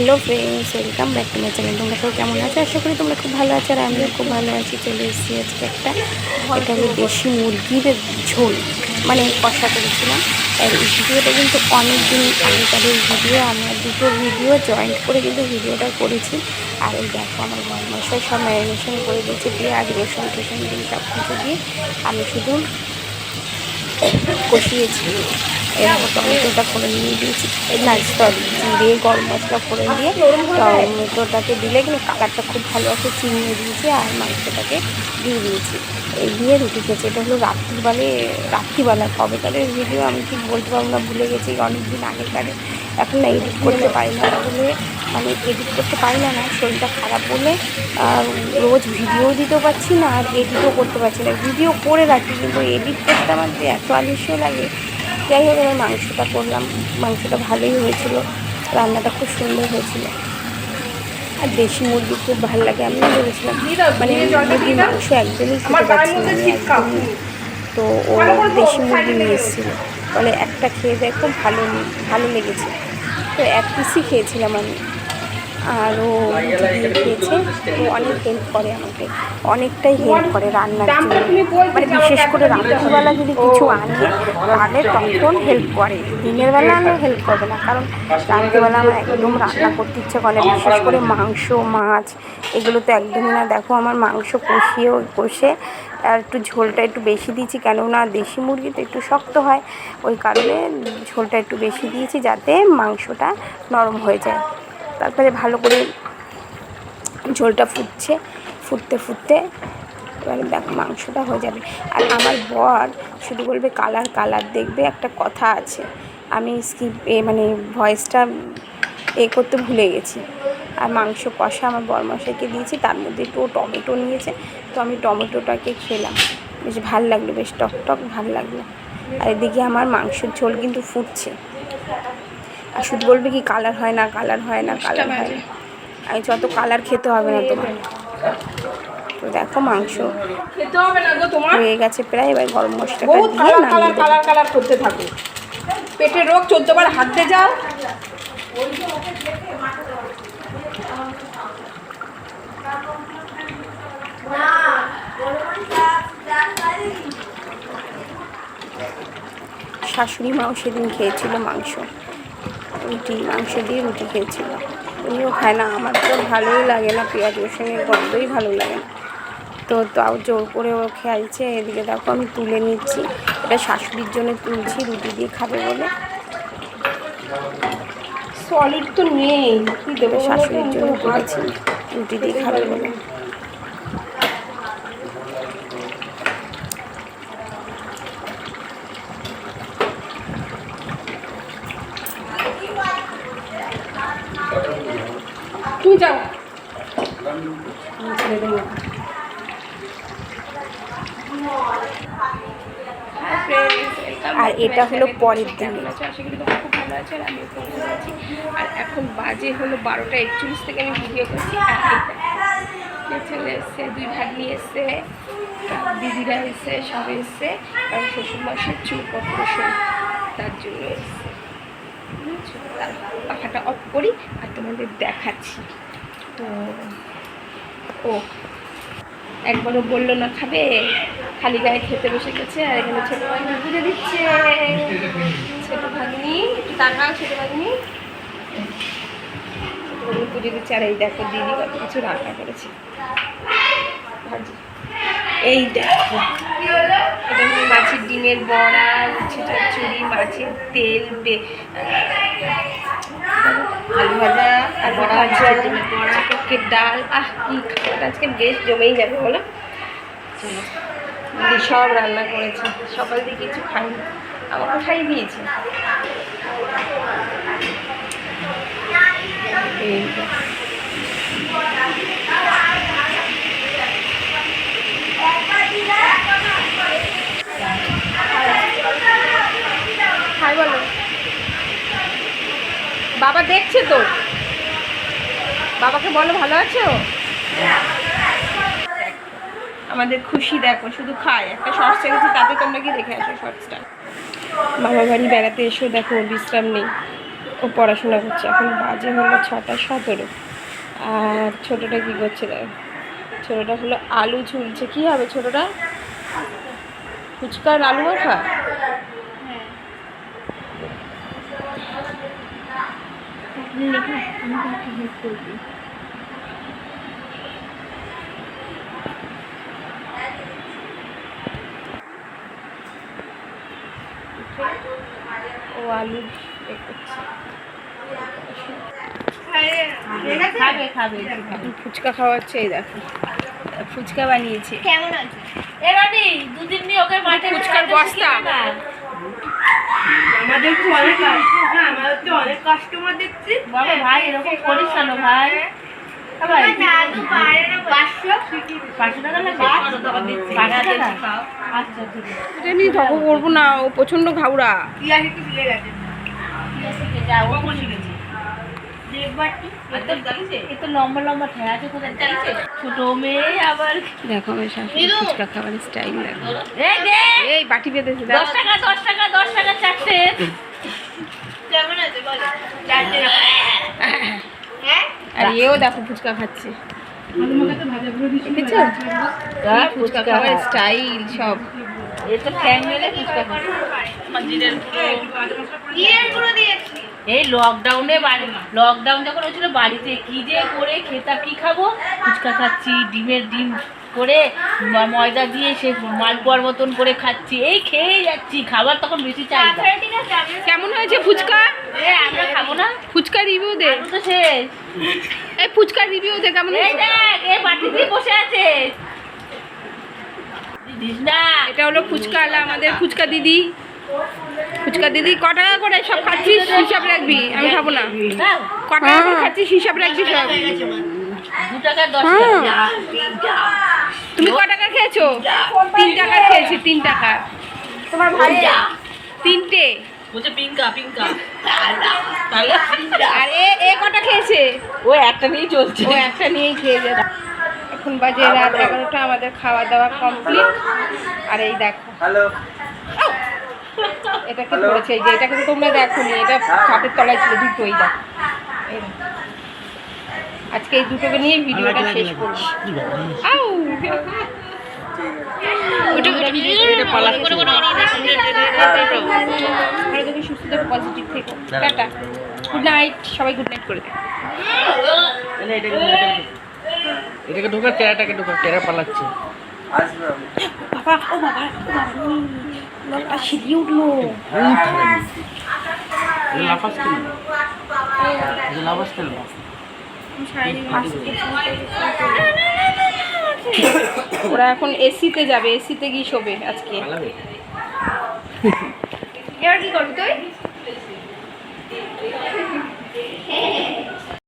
Hello friends, welcome back to my channel. তোমরা সব কেমন আছো? আশা করি তোমরা খুব ভালো আছো আর আমিও খুব ভালো আছি। চলে এসেছি আজকে একটা এটা হলো দেশি মুরগির ঝোল মানে কষা করেছিলাম। আর এই ভিডিওটা কিন্তু অনেক দিন আগেকারের ভিডিও, আমরা দুটো ভিডিও জয়েন্ট করে কিন্তু ভিডিওটা করেছি। আর এই দেখো আমার মশাই সব ম্যারিনেশন করে দিয়েছে পেঁয়াজ রসুন টসুন দিয়ে সব কিছু দিয়ে আমি শুধু কষিয়েছি। এরকম টমেটোটা ফোড়ন দিয়ে দিয়েছি। না সরি জিরে গরম মশলা ফোড়ন দিয়ে। টমেটোটাকে দিলে কিন্তু কালারটা খুব ভালো আছে চিনিয়ে দিয়েছি আর মাংসটাকে দিয়ে দিয়েছি। এই দিয়ে রুটি খেয়েছি। এটা হলো রাত্রিবেলে রাত্রিবেলা কবেকারের ভিডিও আমি ঠিক বলতে পারব না, ভুলে গেছি। অনেক দিন আগেকারে। এখন না এডিট করতে পারি না বলে মানে এডিট করতে পারি না না, শরীরটা খারাপ বলে রোজ ভিডিও দিতেও পারছি না, আর এডিটও করতে পারছি না। ভিডিও করে রাখি, কিন্তু এডিট করতে আমার যে এত আলস্য লাগে যাই হোক এবার মাংসটা করলাম। মাংসটা ভালোই হয়েছিল। রান্নাটা খুব সুন্দর হয়েছিল। আর দেশি মুরগি খুব ভালো লাগে আমি বলেছিলাম মানে মুরগির মাংস একদমই খেতে পারছি আমি তো ও দেশি মুরগি নিয়ে এসেছিল বলে একটা খেয়ে দেয় খুব ভালো ভালো লেগেছে। তো এক পিসই খেয়েছিলাম আমি। আর ও খেয়েছে ও অনেক হেল্প করে আমাকে। অনেকটাই হেল্প করে রান্নার জন্য। মানে বিশেষ করে রাত্রিবেলা যদি কিছু আনে, তাহলে তখন হেল্প করে। দিনের বেলা আনলে হেল্প করবে না, কারণ রাত্রিবেলা আমার একদম রান্না করতে ইচ্ছে করে বিশেষ করে মাংস, মাছ, এগুলো তো একদমই না। দেখো, আমার মাংস কষিয়েও, কষে আর একটু ঝোলটা একটু বেশি দিয়েছি, কেননা দেশি মুরগি তো একটু শক্ত হয়। ওই কারণে ঝোলটা একটু বেশি দিয়েছি, যাতে মাংসটা নরম হয়ে যায়। তারপরে ভালো করে ঝোলটা ফুটছে, ফুটতে ফুটতে এবারে দেখো মাংসটা হয়ে যাবে। আর আমার বর শুধু বলবে কালার কালার দেখবে একটা কথা আছে। আমি স্কিপ এ মানে ভয়েসটা এ করতে ভুলে গেছি। আর মাংস কষা আমার বরমশাইকে দিয়েছি, তার মধ্যে একটু টমেটো নিয়েছে, তো আমি টমেটোটাকে খেলাম। বেশ ভালো লাগল, বেশ টক টক ভালো লাগল। আর এদিকে আমার মাংসের ঝোল কিন্তু ফুটছে। আর শুধু বলবে কি কালার হয় না কালার হয় না কালার হয় না। আমি যত কালার খেতে হবে না তোমার। তো দেখো মাংস। খেতে হবে না গো তোমার। হয়ে গেছে প্রায় এবার গরম মশলাটা দিয়ে কালার কালার কালার করতে থাকো। পেটের রোগ চোদ্দ বার হাত যাও। শাশুড়ি মাও সেদিন খেয়েছিল মাংস। রুটি মাংস দিয়ে রুটি খেয়েছিল। উনিও খায় না আমার তো ভালোই লাগে না পেঁয়াজ রসুনের গন্ধই ভালো লাগে না। তো তাও জোর করে ও খেয়েছে এদিকে দেখো আমি তুলে নিচ্ছি। এটা শাশুড়ির জন্য তুলছি রুটি দিয়ে খাবে বলে। সলিড তো নেই কি দেবো শাশুড়ির জন্য তুলেছি রুটি দিয়ে খাবে বলে। তুই যাও। আর এটা হলো পরের দিনে। আর এখন বাজে হলো বারোটা একচল্লিশ থেকে আমি ভিডিও করছি। ছেলে এসছে দুই ভাগ্নি এসছে দিদিরা এসছে সব এসছে কারণ শ্বশুরমশাই চুল অপারেশন তার জন্য এসছে। পাখাটা অফ করি আর তোমাদের দেখাচ্ছি। তো ও, একবারও বলল না খাবে, খালি গায়ে খেতে বসে গেছে আর এখানে ছোটো ভাগ্নি পুজো দিচ্ছে। ছোট ভাগ্নি, একটু তাকাও ছোট ভাগ্নি। পুজো দিচ্ছে আর এই দেখো দিদি কত কিছু রান্না এই দেখো। এটা মাছের ডিমের বড়া। উচ্ছে চচ্চড়ি, মাছের তেল আলু ভাজা, আর বড়া ভাজা বড়া টকের ডাল। আহ, কি খাবার? আজকে বেশ জমেই যাবে, বলো? চলো। দিদি সব রান্না করেছে। সকাল দিয়ে কিছু খাইনি। আমাকে খাইয়ে দিয়েছে এই যে। হাই বলো বাবা দেখছে তো। বাবাকে বলো, ভালো আছো? আমাদের খুশি দেখো, শুধু খায়। একটা শর্টস ছেড়েছি তাতে তোমরা কি দেখে আসো শর্টসটা বাবা বাড়ি বেড়াতে এসো, দেখো বিশ্রাম নেই। ও পড়াশোনা করছে, এখন বাজে হলো ছটা সতেরো। আর ছোটোটা কী করছে দেখো? ছোটোটা হলো আলু ঝুলছে। কী হবে ছোটোটা? ফুচকার আলু মাখা ও আলু খাবে খাবে ফুচকা খাওয়াচ্ছে এই দেখো। ফুচকা বানিয়েছে। কেমন আছে? এরানি দুদিন নিয়ে ওকে মাঠে ফুচকার বস্তা। আমাদের অনেক হ্যাঁ আমাদের তো অনেক কাস্টমার দেখছি। বাবা ভাই এরকম করিস কেন ভাই? ভাই পাঁচশো? পাঁচশো টাকা লাগবে পাঁচশো টাকা আচ্ছা করব না ও মেয়ে আবার দেখো আমার ফুচকা খাবার স্টাইল দেখো এই এই বাটি বেঁধেছে দশ টাকা দশ টাকা দশ টাকা চারটে। আর এও দেখো ফুচকা খাচ্ছে। হ্যাঁ, ফুচকা খাবার স্টাইল সব। এই লকডাউনে বাড়ি লকডাউন যখন হয়েছিল বাড়িতে কি যে করে খেতাম কি খাব? ফুচকা খাচ্ছি ডিমের ডিম করে ময়দা দিয়ে সে মালপোয়ার মতন করে খাচ্ছি। এই খেয়ে যাচ্ছি খাবার তখন বেশি চাহিদা। আমি কেমন হয়েছে ফুচকা? আমরা খাব না। ফুচকা রিভিউ দে। আলু তো শেষ। এই ফুচকা রিভিউ দে কেমন এই হয়েছে? দেখ এই বাটি বসে আছে। না। এটা হলো ফুচকা আলা আমাদের ফুচকা দিদি। ফুচকা দিদি ক টাকা করে সব খাচ্ছিস? হিসাব রাখবি আমি খাব না। দাও, ক টাকা করে খাচ্ছিস? হিসাব রাখবি সব। হ্যাঁ। টাকা তুমি ক টাকা খেয়েছো? তিন টাকা খেয়েছি তিন টাকা। তোমার ভাই তিনটে। বলছে পিঙ্কা পিঙ্কা। আর এ এ কটা খেয়েছে? ও একটা নিয়েই চলছে। ও একটা নিয়েই খেয়ে এখন বাজে রাত এগারোটা আমাদের খাওয়া দাওয়া কমপ্লিট। আর এই দেখো। হ্যালো। এটাকে ধরেছে এই যে এটাকে তো তোমরা দেখো নি এটা খাটের তলায় ছিল দুটোই দেখো। আজকে এই দুটোকে নিয়ে ভিডিওটা শেষ করব। সুস্থ থেকে পজিটিভ থেকে। টাটা। গুড নাইট সবাই গুড নাইট করে দেয় এটাকে ঢোকা ঢোকা পালাচ্ছে। আসবে বাবা ও বাবা উঠল। লাফাস কেন? লাফাস কেন? ওরা এখন এসিতে যাবে এসিতে গিয়ে শোবে আজকে এবার কি করবি তুই